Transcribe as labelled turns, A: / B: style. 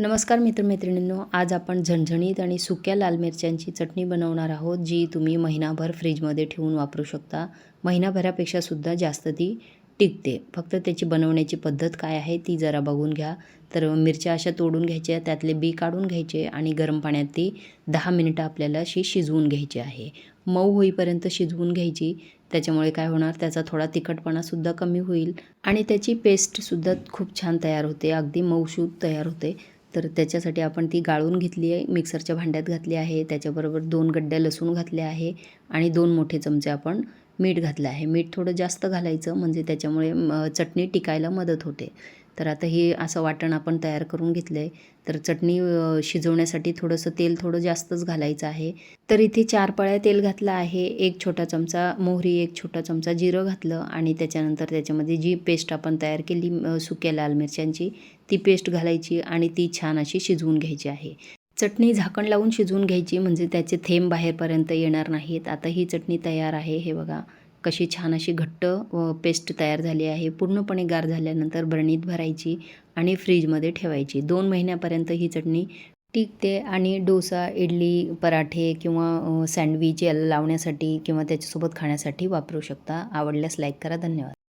A: नमस्कार मित्रमैत्रिणींनो आज आपण झणझणीत आणि सुक्या लाल मिरच्यांची चटणी बनवणार आहोत जी तुम्ही महिनाभर फ्रीजमध्ये ठेवून वापरू शकता. महिनाभरापेक्षा सुद्धा जास्त ती टिकते. फक्त त्याची बनवण्याची पद्धत काय आहे ती जरा बघून घ्या. तर मिरच्या अशा तोडून घ्यायच्या त्यातले बी काढून घ्यायचे आणि गरम पाण्यात ती दहा मिनिटं आपल्याला अशी शिजवून घ्यायची आहे. मऊ होईपर्यंत शिजवून घ्यायची. त्याच्यामुळे काय होणार त्याचा थोडा तिखटपणासुद्धा कमी होईल आणि त्याची पेस्टसुद्धा खूप छान तयार होते. अगदी मऊशूत तयार होते. तर त्याच्यासाठी आपण ती गाळून घेतली आहे. मिक्सरच्या भांड्यात घातली आहे. त्याच्याबरोबर दोन गड्ड्या लसूण घातल्या आहे आणि दोन मोठे चमचे आपण मीठ घातलं आहे. मीठ थोडं जास्त घालायचं म्हणजे त्याच्यामुळे चटणी टिकायला मदत होते. तर आता हे असं वाटण आपण तयार करून घेतलं आहे तर चटणी शिजवण्यासाठी थोडंसं तेल थोडं जास्तच घालायचं आहे. तर इथे चार पळ्या तेल घातलं आहे. एक छोटा चमचा मोहरी एक छोटा चमचा जिरं घातलं आणि त्याच्यानंतर त्याच्यामध्ये जी पेस्ट आपण तयार केली सुक्या लाल मिरच्यांची ती पेस्ट घालायची आणि ती छान अशी शिजवून घ्यायची आहे. चटणी झाकण लावून शिजवून घ्यायची म्हणजे त्याचे थेंब बाहेरपर्यंत येणार नाहीत. आता ही चटणी तयार आहे. हे बघा कशी छान अशी घट्ट पेस्ट तयार झाली आहे. पूर्णपणे गार झाल्यानंतर बरणीत भरायची आणि फ्रीजमध्ये ठेवायची. दोन महिन्यापर्यंत ही चटणी टिकते आणि डोसा इडली पराठे किंवा सँडविच याला लावण्यासाठी किंवा त्याच्यासोबत खाण्यासाठी वापरू शकता. आवडल्यास लाईक करा. धन्यवाद.